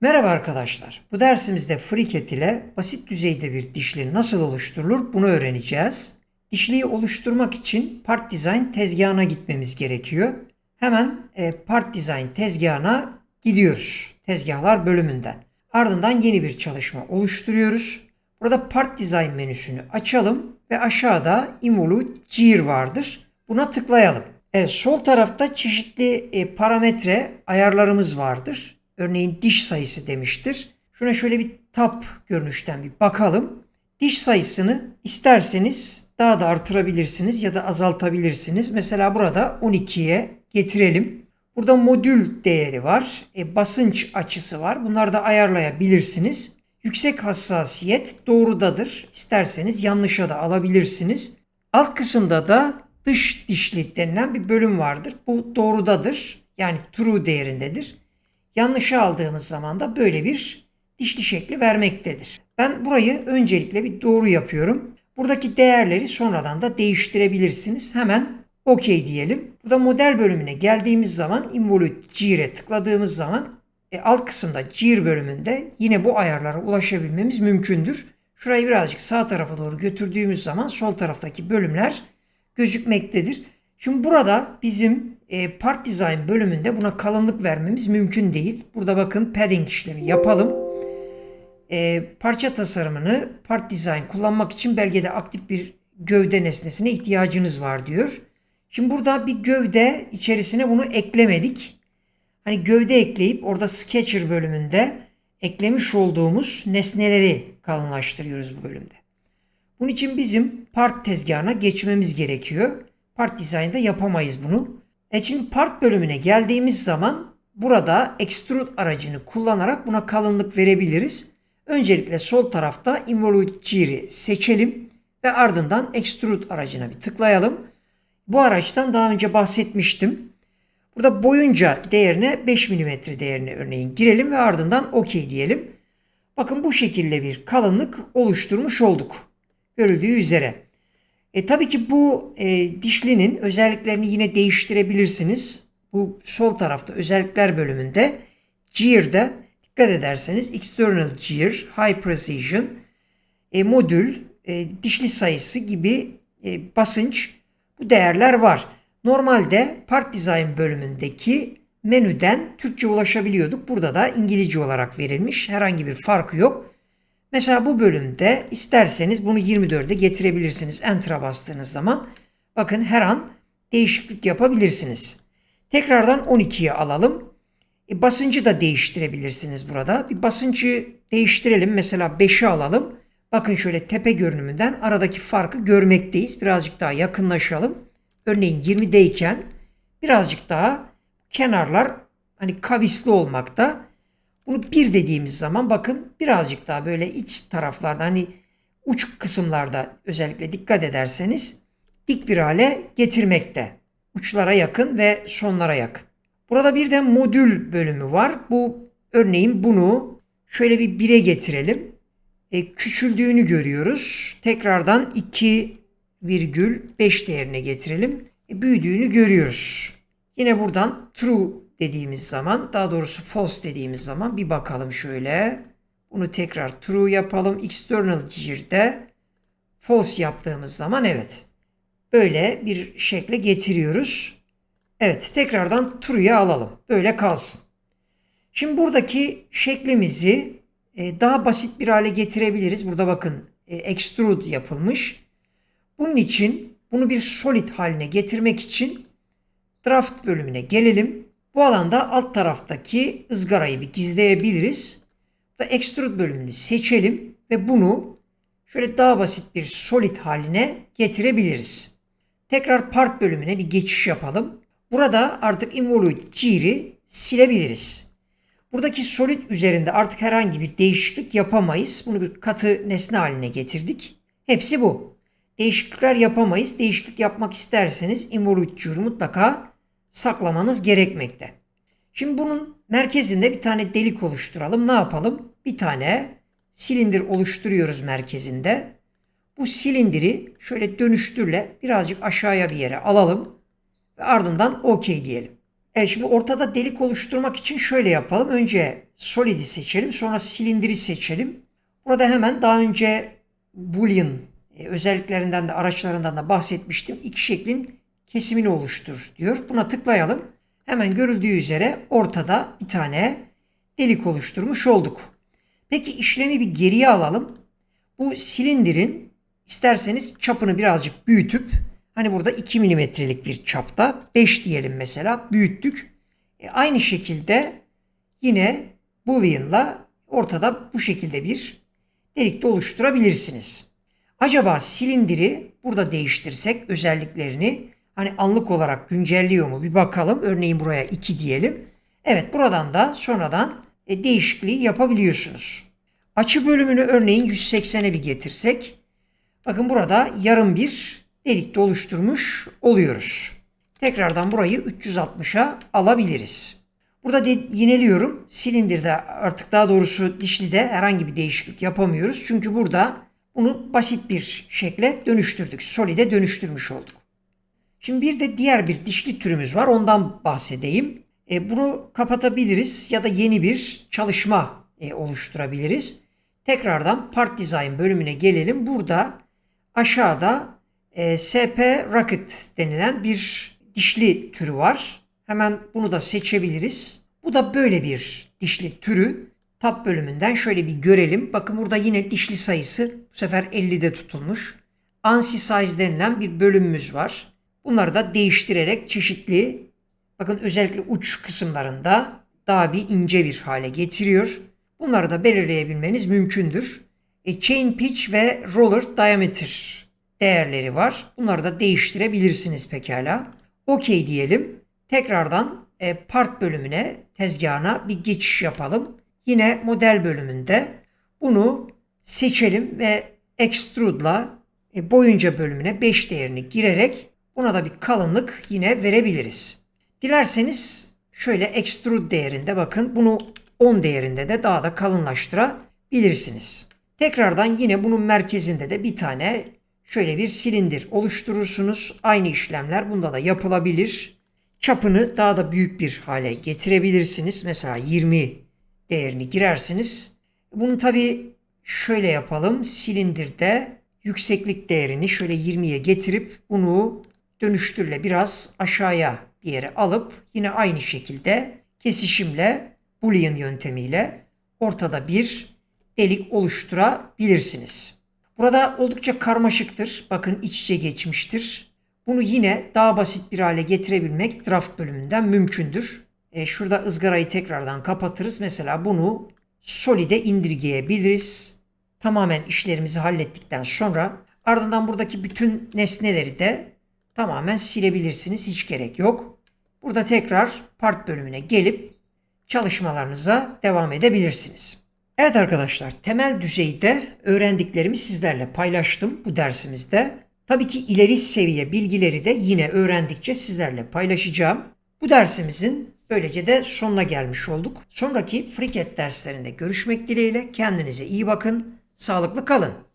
Merhaba arkadaşlar. Bu dersimizde FreeCAD ile basit düzeyde bir dişli nasıl oluşturulur bunu öğreneceğiz. Dişliyi oluşturmak için Part Design tezgahına gitmemiz gerekiyor. Hemen e, Part Design tezgahına gidiyoruz. Tezgahlar bölümünden. Ardından yeni bir çalışma oluşturuyoruz. Burada Part Design menüsünü açalım ve aşağıda Involute Gear vardır. Buna tıklayalım. Evet, sol tarafta çeşitli e, parametre ayarlarımız vardır. Örneğin diş sayısı demiştir. Şuna şöyle bir tab görünüşten bir bakalım. Diş sayısını isterseniz daha da artırabilirsiniz ya da azaltabilirsiniz. Mesela burada 12'ye getirelim. Burada modül değeri var. E, basınç açısı var. Bunları da ayarlayabilirsiniz. Yüksek hassasiyet doğrudadır. İsterseniz yanlışa da alabilirsiniz. Alt kısımda da dış dişli denilen bir bölüm vardır. Bu doğrudadır. Yani true değerindedir. Yanlışa aldığımız zaman da böyle bir dişli şekli vermektedir. Ben burayı öncelikle bir doğru yapıyorum. Buradaki değerleri sonradan da değiştirebilirsiniz. Hemen OK diyelim. Burada model bölümüne geldiğimiz zaman Involute Gear'e tıkladığımız zaman e, alt kısımda Gear bölümünde yine bu ayarlara ulaşabilmemiz mümkündür. Şurayı birazcık sağ tarafa doğru götürdüğümüz zaman sol taraftaki bölümler gözükmektedir. Şimdi burada bizim e, Part Design bölümünde buna kalınlık vermemiz mümkün değil. Burada bakın padding işlemi yapalım. E, parça tasarımını Part Design kullanmak için belgede aktif bir gövde nesnesine ihtiyacınız var diyor. Şimdi burada bir gövde içerisine bunu eklemedik. Hani gövde ekleyip orada Sketcher bölümünde eklemiş olduğumuz nesneleri kalınlaştırıyoruz bu bölümde. Bunun için bizim part tezgahına geçmemiz gerekiyor. Part Design'da yapamayız bunu. E şimdi part bölümüne geldiğimiz zaman burada extrude aracını kullanarak buna kalınlık verebiliriz. Öncelikle sol tarafta Involute Gear'i seçelim ve ardından extrude aracına bir tıklayalım. Bu araçtan daha önce bahsetmiştim. Burada boyunca değerine 5 mm değerine örneğin girelim ve ardından OK diyelim. Bakın bu şekilde bir kalınlık oluşturmuş olduk. Görüldüğü üzere. E, tabii ki bu e, dişlinin özelliklerini yine değiştirebilirsiniz. Bu sol tarafta özellikler bölümünde Gear'da dikkat ederseniz External Gear, High Precision, e, modül, e, dişli sayısı gibi e, basınç bu değerler var. Normalde Part Design bölümündeki menüden Türkçe ulaşabiliyorduk. Burada da İngilizce olarak verilmiş. Herhangi bir farkı yok. Mesela bu bölümde isterseniz bunu 24'e getirebilirsiniz. Enter'a bastığınız zaman bakın her an değişiklik yapabilirsiniz. Tekrardan 12'ye alalım. E, basıncı da değiştirebilirsiniz burada. Bir basıncı değiştirelim. Mesela 5'i alalım. Bakın şöyle tepe görünümünden aradaki farkı görmekteyiz. Birazcık daha yakınlaşalım. Örneğin 20'deyken birazcık daha kenarlar hani kavisli olmakta. Bunu bir dediğimiz zaman bakın birazcık daha böyle iç taraflarda hani uç kısımlarda özellikle dikkat ederseniz dik bir hale getirmekte. Uçlara yakın ve sonlara yakın. Burada bir de modül bölümü var. Bu örneğin bunu şöyle bir 1'e getirelim. E, küçüldüğünü görüyoruz. Tekrardan 2,5 değerine getirelim. E, büyüdüğünü görüyoruz. Yine buradan true dediğimiz zaman daha doğrusu false dediğimiz zaman bir bakalım şöyle. Bunu tekrar true yapalım. External gear'de false yaptığımız zaman evet. Böyle bir şekle getiriyoruz. Evet tekrardan true'ya alalım. Böyle kalsın. Şimdi buradaki şeklimizi e, daha basit bir hale getirebiliriz. Burada bakın e, extrude yapılmış. Bunun için bunu bir solid haline getirmek için draft bölümüne gelelim. Bu alanda alt taraftaki ızgarayı bir gizleyebiliriz. Ve extrude bölümünü seçelim ve bunu şöyle daha basit bir solid haline getirebiliriz. Tekrar part bölümüne bir geçiş yapalım. Burada artık involute gear'i silebiliriz. Buradaki solid üzerinde artık herhangi bir değişiklik yapamayız. Bunu bir katı nesne haline getirdik. Hepsi bu. Değişiklikler yapamayız. Değişiklik yapmak isterseniz involute gear'ı mutlaka saklamanız gerekmekte. Şimdi bunun merkezinde bir tane delik oluşturalım. Ne yapalım? Bir tane silindir oluşturuyoruz merkezinde. Bu silindiri şöyle dönüştürle birazcık aşağıya bir yere alalım ve ardından OK diyelim. Evet şimdi ortada delik oluşturmak için şöyle yapalım. Önce Solid'i seçelim. Sonra silindiri seçelim. Burada hemen daha önce Boolean e, özelliklerinden de araçlarından da bahsetmiştim. İki şeklin kesimini oluştur diyor. Buna tıklayalım. Hemen görüldüğü üzere ortada bir tane delik oluşturmuş olduk. Peki işlemi bir geriye alalım. Bu silindirin isterseniz çapını birazcık büyütüp hani burada 2 milimetrelik bir çapta 5 diyelim mesela büyüttük. E, aynı şekilde yine Boolean'la ortada bu şekilde bir delik de oluşturabilirsiniz. Acaba silindiri burada değiştirsek özelliklerini hani anlık olarak güncelliyor mu bir bakalım. Örneğin buraya 2 diyelim. Evet buradan da sonradan e, değişikliği yapabiliyorsunuz. Açı bölümünü örneğin 180'e bir getirsek bakın burada yarım bir delik de oluşturmuş oluyoruz. Tekrardan burayı 360'a alabiliriz. Burada de, yineliyorum. Silindirde artık daha doğrusu dişlide herhangi bir değişiklik yapamıyoruz. Çünkü burada bunu basit bir şekle dönüştürdük. Solide dönüştürmüş olduk. Şimdi bir de diğer bir dişli türümüz var. Ondan bahsedeyim. E, bunu kapatabiliriz ya da yeni bir çalışma e, oluşturabiliriz. Tekrardan Part Design bölümüne gelelim. Burada aşağıda e, SP Rocket denilen bir dişli türü var. Hemen bunu da seçebiliriz. Bu da böyle bir dişli türü. Tab bölümünden şöyle bir görelim. Bakın burada yine dişli sayısı bu sefer 50'de tutulmuş. ANSI size denilen bir bölümümüz var. Bunları da değiştirerek çeşitli bakın özellikle uç kısımlarında daha bir ince bir hale getiriyor. Bunları da belirleyebilmeniz mümkündür. E, chain pitch ve roller diameter değerleri var. Bunları da değiştirebilirsiniz pekala. OK diyelim. Tekrardan e, part bölümüne, tezgahına bir geçiş yapalım. Yine model bölümünde bunu seçelim ve extrude'la e, boyunca bölümüne 5 değerini girerek buna da bir kalınlık yine verebiliriz. Dilerseniz şöyle extrude değerinde bakın bunu 10 değerinde de daha da kalınlaştırabilirsiniz. Tekrardan yine bunun merkezinde de bir tane şöyle bir silindir oluşturursunuz. Aynı işlemler bunda da yapılabilir. Çapını daha da büyük bir hale getirebilirsiniz. Mesela 20 değerini girersiniz. Bunu tabi şöyle yapalım. Silindirde yükseklik değerini şöyle 20'ye getirip bunu dönüştürle biraz aşağıya bir yere alıp yine aynı şekilde kesişimle Boolean yöntemiyle ortada bir delik oluşturabilirsiniz. Burada oldukça karmaşıktır. Bakın iç içe geçmiştir. Bunu yine daha basit bir hale getirebilmek draft bölümünden mümkündür. E, şurada ızgarayı tekrardan kapatırız. Mesela bunu solide indirgeyebiliriz. Tamamen işlerimizi hallettikten sonra ardından buradaki bütün nesneleri de tamamen silebilirsiniz. Hiç gerek yok. Burada tekrar part bölümüne gelip çalışmalarınıza devam edebilirsiniz. Evet arkadaşlar temel düzeyde öğrendiklerimi sizlerle paylaştım bu dersimizde. Tabii ki ileri seviye bilgileri de yine öğrendikçe sizlerle paylaşacağım. Bu dersimizin böylece de sonuna gelmiş olduk. Sonraki FreeCAD derslerinde görüşmek dileğiyle kendinize iyi bakın, sağlıklı kalın.